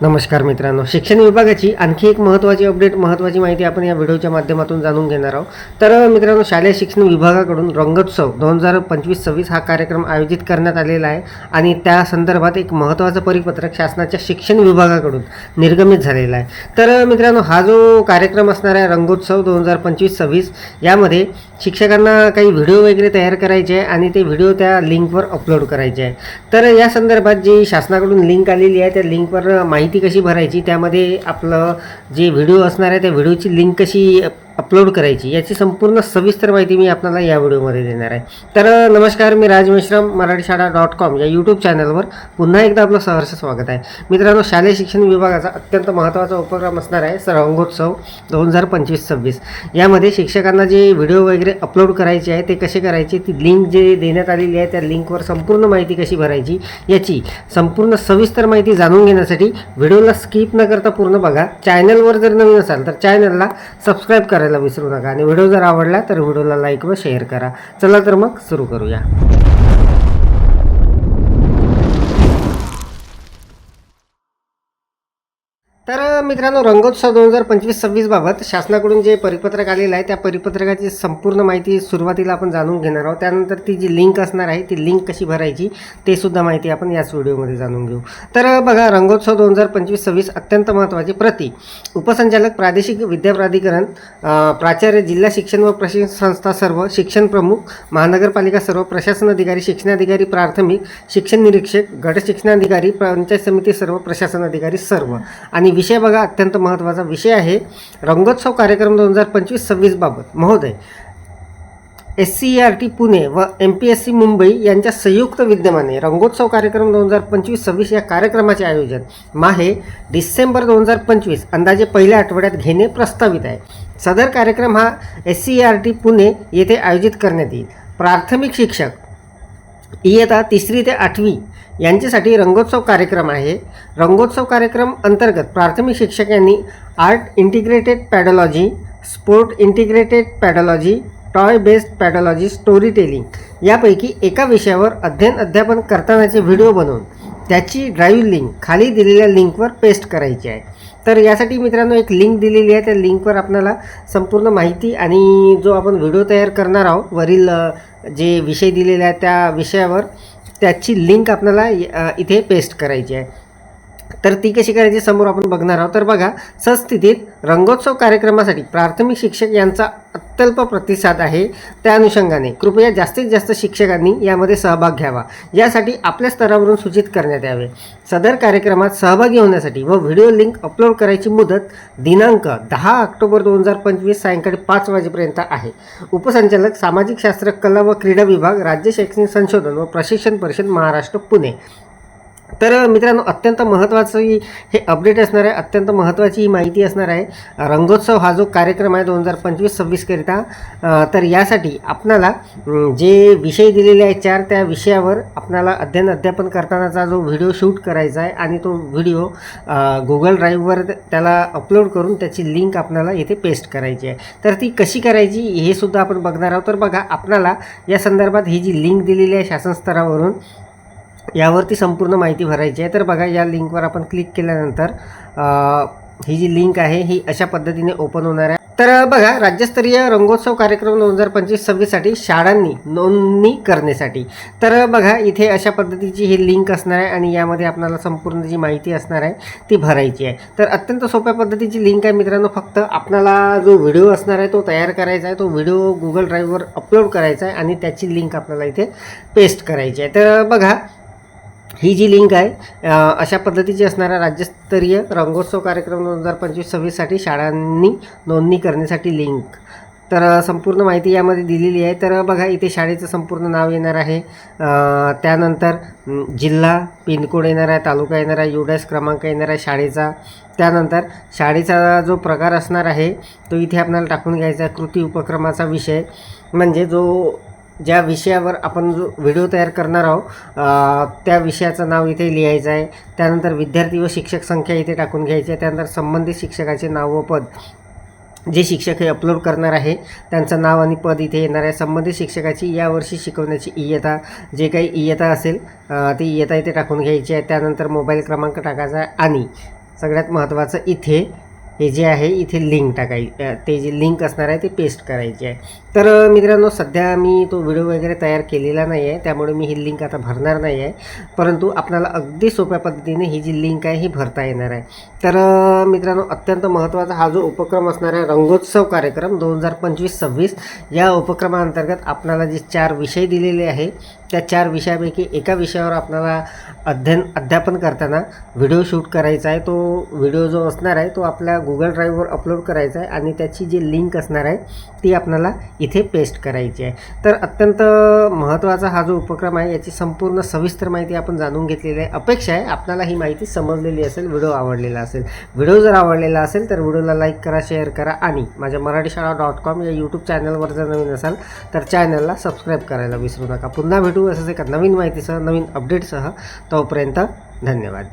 नमस्कार मित्रांनो. शिक्षण विभागाची आणखी एक महत्त्वाची अपडेट महत्त्वाची माहिती आपण या व्हिडिओच्या माध्यमातून जाणून घेणार आहोत. तर मित्रांनो शालेय शिक्षण विभागाकडून रंगोत्सव दोन हजार पंचवीस सव्वीस हा कार्यक्रम आयोजित करण्यात आलेला आहे आणि त्या संदर्भात एक महत्त्वाचं परिपत्रक शासनाच्या शिक्षण विभागाकडून निर्गमित झालेला आहे. तर मित्रांनो हा जो कार्यक्रम असणार आहे रंगोत्सव दोन हजार पंचवीस सव्वीस यामध्ये शिक्षकांना काही व्हिडिओ वगैरे तयार करायचे आहे आणि ते व्हिडिओ त्या लिंकवर अपलोड करायचे आहे. तर या संदर्भात जी शासनाकडून लिंक आलेली आहे त्या लिंकवर माहिती माहिती कशी भरायची त्यामध्ये आपलं जे व्हिडिओ असणार आहे त्या व्हिडिओची लिंक कशी अपलोड करायची याची संपूर्ण सविस्तर माहिती मी आपल्याला या व्हिडिओमध्ये देणार आहे. तर नमस्कार मी राज मेश्राम मराठी शाळा डॉट कॉम या यूट्यूब चॅनलवर पुन्हा एकदा आपलं सहर्ष स्वागत आहे. मित्रांनो शालेय शिक्षण विभागाचा अत्यंत महत्त्वाचा उपक्रम असणार आहे स- दोन हजार पंचवीस सव्वीस. यामध्ये शिक्षकांना जे व्हिडिओ वगैरे अपलोड करायचे आहे ते कसे करायचे ती लिंक जे देण्यात आलेली आहे त्या लिंकवर संपूर्ण माहिती कशी भरायची याची संपूर्ण सविस्तर माहिती जाणून घेण्यासाठी व्हिडिओला स्किप न करता पूर्ण बघा. चॅनलवर जर नवीन असाल तर चॅनलला सबस्क्राईब करायला विसरू नका. आणि व्हिडिओ जर आवडला तर व्हिडिओला लाईक व शेअर करा. चला तर मग सुरू करूया. तर मित्रांनो रंगोत्सव दोन हजार पंचवीस सव्वीसबाबत शासनाकडून जे परिपत्रक आलेलं आहे त्या परिपत्रकाची संपूर्ण माहिती सुरुवातीला आपण जाणून घेणार आहोत. त्यानंतर ती जी लिंक असणार आहे ती लिंक कशी भरायची ते सुद्धा माहिती आपण याच व्हिडिओमध्ये जाणून घेऊ. तर बघा रंगोत्सव दोन हजार पंचवीस सव्वीस अत्यंत महत्त्वाची प्रति. उपसंचालक प्रादेशिक विद्या प्राधिकरण प्राचार्य जिल्हा शिक्षण व प्रशिक्षण संस्था सर्व शिक्षण प्रमुख महानगरपालिका सर्व प्रशासन अधिकारी शिक्षणाधिकारी प्राथमिक शिक्षण निरीक्षक गट शिक्षणाधिकारी पंचायत समिती सर्व प्रशासन अधिकारी सर्व आणि विषय बघा अत्यंत महत्त्वाचा विषय आहे. रंगोत्सव कार्यक्रम दोन हजार पंचवीस सव्वीस बाबत. महोदय S C R T Pune व M P S C Mumbai यांच्या संयुक्त विद्यमाने रंगोत्सव कार्यक्रम दोन हजार पंचवीस सव्वीस या कार्यक्रमाचे आयोजन. माहे डिसेंबर दोन हजार पंचवीस अंदाजे पहिल्या आठवड्यात घेणे प्रस्तावित आहे. सदर कार्यक्रम हा S C R T Pune येथे आयोजित करण्यात येईल. प्राथमिक शिक्षक इयता तिसरी ते आठवी यांच्यासाठी रंगोत्सव कार्यक्रम आहे. रंगोत्सव कार्यक्रम अंतर्गत प्राथमिक शिक्षकांनी art integrated pedagogy sport integrated pedagogy toy based pedagogy story telling यापैकी एका विषयावर अध्ययन अध्यापन करतानाचे व्हिडिओ बनवून त्याची ड्राईव्ह लिंक खाली दिलेल्या लिंकवर पेस्ट करायची आहे. तर यासाठी मित्रांनो एक लिंक दिलेली आहे. त्या लिंकवर आपल्याला संपूर्ण माहिती आणि जो आपण व्हिडिओ तयार करणार आहोत वरील जे विषय दिलेले आहेत त्या विषयावर त्याची लिंक आपल्याला इथे पेस्ट करायची आहे. तर ती कशी करायची समोर आपण बघणार आहोत. तर बघा सस्थितीत रंगोत्सव कार्यक्रमासाठी प्राथमिक शिक्षक यांचा अत्यल्प प्रतिसाद आहे. त्या अनुषंगाने कृपया जास्तीत जास्त शिक्षकांनी यामध्ये सहभाग घ्यावा. यासाठी आपल्या स्तरावरून सूचित करण्यात यावे. सदर कार्यक्रमात सहभागी होण्यासाठी व व्हिडिओ लिंक अपलोड करायची मुदत दिनांक दहा ऑक्टोबर दोन हजार पंचवीस सायंकाळी पाच वाजेपर्यंत आहे. उपसंचालक सामाजिक शास्त्र कला व क्रीडा विभाग राज्य शैक्षणिक संशोधन व प्रशिक्षण परिषद महाराष्ट्र पुणे. तर मित्रांनो अत्यंत महत्त्वाची हे अपडेट असणार आहे. अत्यंत महत्त्वाची ही माहिती असणार आहे. रंगोत्सव हा जो कार्यक्रम आहे दोन हजार पंचवीस सव्वीसकरिता तर यासाठी आपणाला जे विषय दिलेले आहे चार त्या विषयावर आपणाला अध्ययन अध्यापन करतानाचा जो व्हिडिओ शूट करायचा आहे आणि तो व्हिडिओ गुगल ड्राईव्हवर त्याला अपलोड करून त्याची लिंक आपणाला इथे पेस्ट करायची आहे. तर ती कशी करायची हे सुद्धा आपण बघणार आहोत. तर बघा आपणाला या संदर्भात ही जी लिंक दिलेली आहे शासन स्तरावरून यावरती संपूर्ण माहिती भरायची आहे. तर बघा या लिंकवर आपण क्लिक केल्यानंतर ही जी लिंक आहे ही अशा पद्धतीने ओपन होणार आहे. तर बघा राज्यस्तरीय रंगोत्सव कार्यक्रम दोन हजार पंचवीस सव्वीससाठी शाळांनी नोंदणी करण्यासाठी. तर बघा इथे अशा पद्धतीची ही लिंक असणार आहे आणि यामध्ये आपल्याला संपूर्ण जी माहिती असणार आहे ती भरायची आहे. तर अत्यंत सोप्या पद्धतीची लिंक आहे मित्रांनो फक्त आपल्याला जो व्हिडिओ असणार आहे तो तयार करायचा आहे. तो व्हिडिओ गुगल ड्राईव्हवर अपलोड करायचा आहे आणि त्याची लिंक आपल्याला इथे पेस्ट करायची आहे. तर बघा ही जी लिंक आहे अशा पद्धतीची असणारा राज्यस्तरीय रंगोत्सव कार्यक्रम दोन हजार पंचवीस सव्वीससाठी शाळांनी नोंदणी करण्यासाठी लिंक. तर संपूर्ण माहिती यामध्ये दिलेली आहे. तर बघा इथे शाळेचं संपूर्ण नाव येणार आहे. त्यानंतर जिल्हा पिनकोड येणार आहे तालुका येणार आहे युडॅस क्रमांक येणार आहे शाळेचा. त्यानंतर शाळेचा जो प्रकार असणार आहे तो इथे आपल्याला टाकून घ्यायचा आहे. कृती उपक्रमाचा विषय. म्हणजे जो ज्या विषयावर आपण जो व्हिडिओ तयार करणार आहोत त्या विषयाचं नाव इथे लिहायचं आहे. त्यानंतर विद्यार्थी व शिक्षक संख्या इथे टाकून घ्यायची आहे. त्यानंतर संबंधित शिक्षकाचे नाव व पद. जे शिक्षक हे अपलोड करणार आहे त्यांचं नाव आणि पद इथे येणार आहे. संबंधित शिक्षकाची यावर्षी शिकवण्याची इयता जे काही इयता असेल ती इयता इथे टाकून घ्यायची आहे. त्यानंतर मोबाईल क्रमांक टाकायचा आहे आणि सगळ्यात महत्त्वाचं इथे हे जे आहे इथे लिंक टाकाय ते जे लिंक असणार आहे ते पेस्ट करायची आहे. तर मित्रांनो सध्या मी तो व्हिडिओ वगैरे तयार केलेला नाही आहे त्यामुळे मी ही लिंक आता भरणार नाही आहे परंतु आपल्याला अगदी सोप्या पद्धतीने ही जी लिंक आहे ही भरता येणार आहे. तर मित्रांनो अत्यंत महत्त्वाचा हा जो उपक्रम असणार आहे रंगोत्सव कार्यक्रम दोन हजार पंचवीस सव्वीस या उपक्रमाअंतर्गत आपल्याला जे चार विषय दिलेले आहे त्या चार विषयापैकी एका विषयावर आपल्याला अध्ययन अध्यापन करताना व्हिडिओ शूट करायचा आहे. तो व्हिडिओ जो असणार आहे तो आपल्या गुगल ड्राईव्हवर अपलोड करायचा आहे आणि त्याची जी लिंक असणार आहे ती आपल्याला इथे पेस्ट करायची आहे. तर अत्यंत महत्त्वाचा हा जो उपक्रम आहे याची संपूर्ण सविस्तर माहिती आपण जाणून घेतलेली आहे. अपेक्षा आहे आपल्याला ही माहिती समजलेली असेल व्हिडिओ आवडलेला असेल. व्हिडिओ जर आवडलेला असेल तर व्हिडिओला लाईक करा शेअर करा आणि माझ्या मराठी शाळा डॉट कॉम या यूट्यूब चॅनलवर जर नवीन असाल तर चॅनलला सबस्क्राईब करायला विसरू नका. पुन्हा भेटू असंच एका नवीन माहितीसह नवीन अपडेटसह तोपर्यंत धन्यवाद.